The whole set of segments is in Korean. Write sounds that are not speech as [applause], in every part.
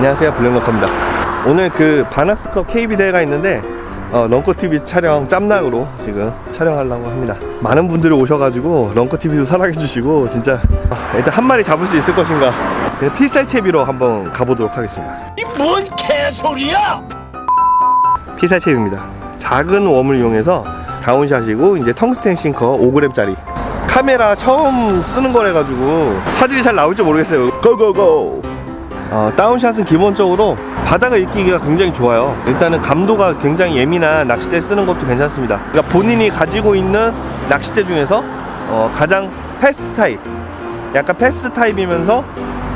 안녕하세요. 블랙너커입니다. 오늘 그 바나스컵 KB 대회가 있는데 어, 런커TV 촬영 짬락으로 지금 촬영하려고 합니다. 많은 분들이 오셔가지고 런커TV도 사랑해주시고 진짜 아, 일단 한 마리 잡을 수 있을 것인가. 그냥 필살채비로 한번 가보도록 하겠습니다. 이 뭔 개소리야! 필살채비입니다. 작은 웜을 이용해서 다운샷이고 이제 텅스텐 싱커 5g짜리. 카메라 처음 쓰는 거래가지고 화질이 잘 나올지 모르겠어요. 고고고 어, 다운샷은 기본적으로 바닥을 읽기가 굉장히 좋아요. 일단은 감도가 굉장히 예민한 낚싯대 쓰는 것도 괜찮습니다. 그러니까 본인이 가지고 있는 낚싯대 중에서 어, 가장 패스트 타입 약간 패스트 타입이면서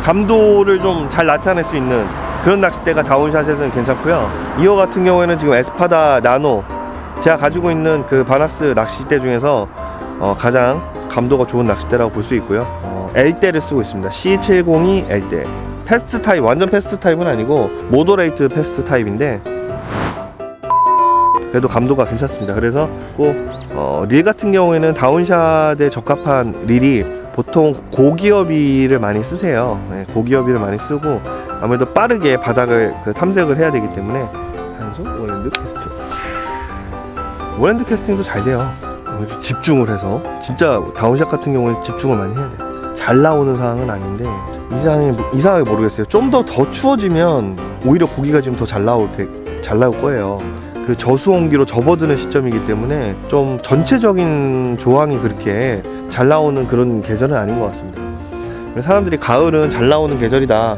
감도를 좀 잘 나타낼 수 있는 그런 낚싯대가 다운샷에서는 괜찮고요. 이어 같은 경우에는 지금 에스파다 나노 제가 가지고 있는 그 바나스 낚싯대 중에서 어, 가장 감도가 좋은 낚싯대라고 볼 수 있고요. 어, L대를 쓰고 있습니다. C702 L대 패스트 타입 완전 패스트 타입은 아니고 모더레이트 패스트 타입인데 그래도 감도가 괜찮습니다. 그래서 꼭 어, 릴 같은 경우에는 다운샷에 적합한 릴이 보통 고기어비를 많이 쓰세요. 네, 고기어비를 많이 쓰고 아무래도 빠르게 바닥을 그 탐색을 해야 되기 때문에 한손 원핸드 캐스팅. 원핸드 캐스팅도 잘 돼요. 집중을 해서. 진짜 다운샷 같은 경우에 집중을 많이 해야 돼요. 잘 나오는 상황은 아닌데 이상하게, 이상하게 모르겠어요. 좀 더 더 추워지면 오히려 고기가 지금 더 잘 나올 테, 잘 나올 거예요. 그 저수온기로 접어드는 시점이기 때문에 좀 전체적인 조항이 그렇게 잘 나오는 그런 계절은 아닌 것 같습니다. 사람들이 가을은 잘 나오는 계절이다.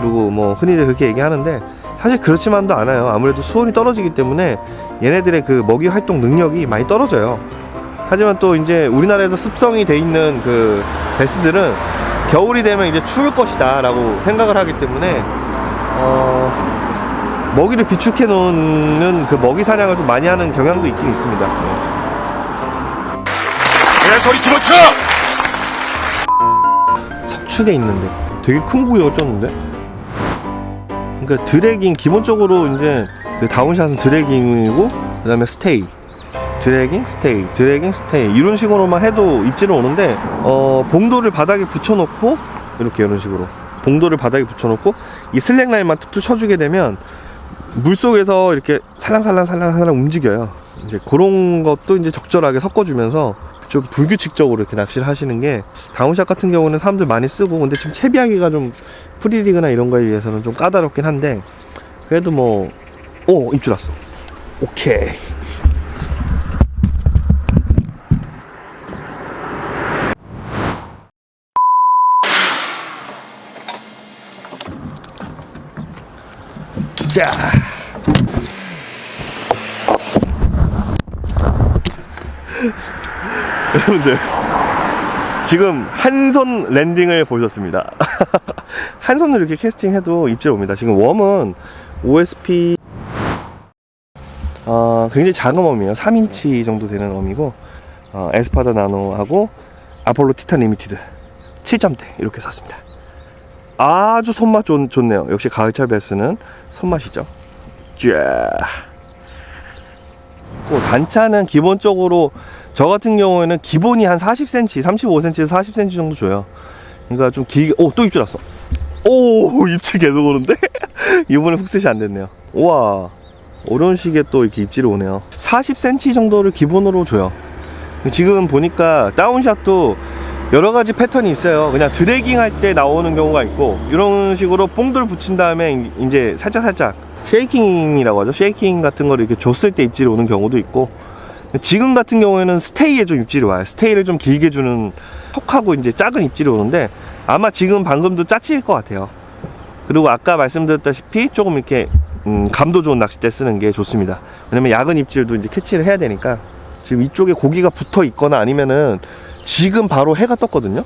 그리고 뭐 흔히들 그렇게 얘기하는데 사실 그렇지만도 않아요. 아무래도 수온이 떨어지기 때문에 얘네들의 그 먹이 활동 능력이 많이 떨어져요. 하지만 또 이제 우리나라에서 습성이 돼 있는 그 베스들은 겨울이 되면 이제 추울 것이다 라고 생각을 하기 때문에 어 먹이를 비축해 놓는 그 먹이 사냥을 좀 많이 하는 경향도 있긴 있습니다 네. 개소리 집어쳐! 석축에 있는데 되게 큰 고기가 떴는데 그러니까 드래깅 기본적으로 이제 그 다운샷은 드래깅이고 그 다음에 스테이 드래깅 스테이 드래깅 스테이. 이런 식으로만 해도 입질은 오는데 어 봉도를 바닥에 붙여놓고 이렇게 이런 식으로. 봉도를 바닥에 붙여놓고 이 슬랙 라인만 툭툭 쳐주게 되면 물 속에서 이렇게 살랑살랑 살랑살랑 움직여요. 이제 그런 것도 이제 적절하게 섞어주면서 좀 불규칙적으로 이렇게 낚시를 하시는 게 다운샷 같은 경우는 사람들 많이 쓰고 근데 지금 채비하기가 좀 프리리그나 이런 거에 비해서는 좀 까다롭긴 한데 그래도 뭐 오 입질 왔어. 오케이 자. [laughs] 여러분들 지금 한 손 랜딩을 보셨습니다. [laughs] 한 손으로 이렇게 캐스팅해도 입질 옵니다. 지금 웜은 OSP 어, 굉장히 작은 웜이에요. 3인치 정도 되는 웜이고 어, 에스파다 나노하고 아폴로 티탄 리미티드 7점대 이렇게 샀습니다 아주 손맛 좋, 좋네요 역시 가을철 베스는 손맛이죠 쫙그 단차는 기본적으로 저 같은 경우에는 기본이 한 40cm, 35cm에서 40cm 정도 줘요. 그러니까 좀 길게, 오, 또 입질 왔어. 오, [laughs] 입질 계속 오는데? [laughs] 이번에 훅셋이 안 됐네요. 우와, 어려운 시기에 또 이렇게 입질이 오네요. 40cm 정도를 기본으로 줘요. 지금 보니까 다운샷도 여러 가지 패턴이 있어요. 그냥 드래깅 할 때 나오는 경우가 있고, 이런 식으로 뽕들 붙인 다음에 이제 살짝살짝 쉐이킹이라고 하죠. 쉐이킹 같은 거를 이렇게 줬을 때 입질이 오는 경우도 있고, 지금 같은 경우에는 스테이에 좀 입질이 와요. 스테이를 좀 길게 주는 톡하고 이제 작은 입질이 오는데 아마 지금 방금도 짜치일 것 같아요. 그리고 아까 말씀드렸다시피 조금 이렇게 음, 감도 좋은 낚싯대 쓰는 게 좋습니다. 왜냐면 야근 입질도 이제 캐치를 해야 되니까 지금 이쪽에 고기가 붙어 있거나 아니면은 지금 바로 해가 떴거든요.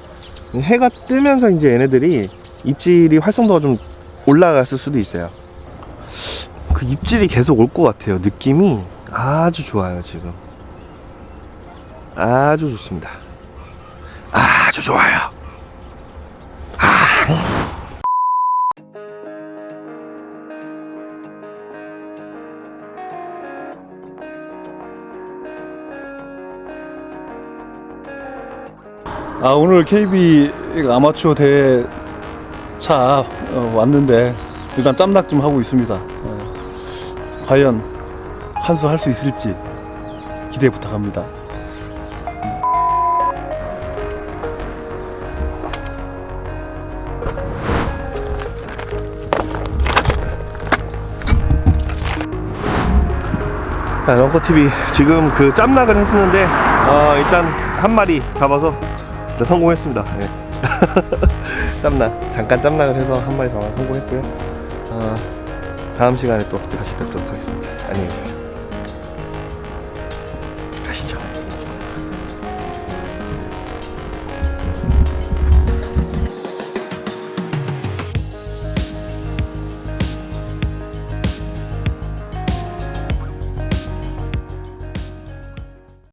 해가 뜨면서 이제 얘네들이 입질이 활성도가 좀 올라갔을 수도 있어요. 그 입질이 계속 올 것 같아요. 느낌이 아주 좋아요, 지금. 아주 좋습니다. 아주 좋아요. 아. 아 오늘 KB 아마추어 대회 차 어, 왔는데 일단 짬낙 좀 하고 있습니다. 예. 과연 한 수 할 수 있을지 기대 부탁합니다. 자, 런커TV 지금 그 짬낙을 했었는데 어, 일단 한 마리 잡아서 일단 성공했습니다. [laughs] 예. 짬낙 잠깐 짬낙을 해서 한 마리 잡아 성공했고요. 어, 다음 시간에 또 다시 뵙도록 하겠습니다. 안녕히 계십시오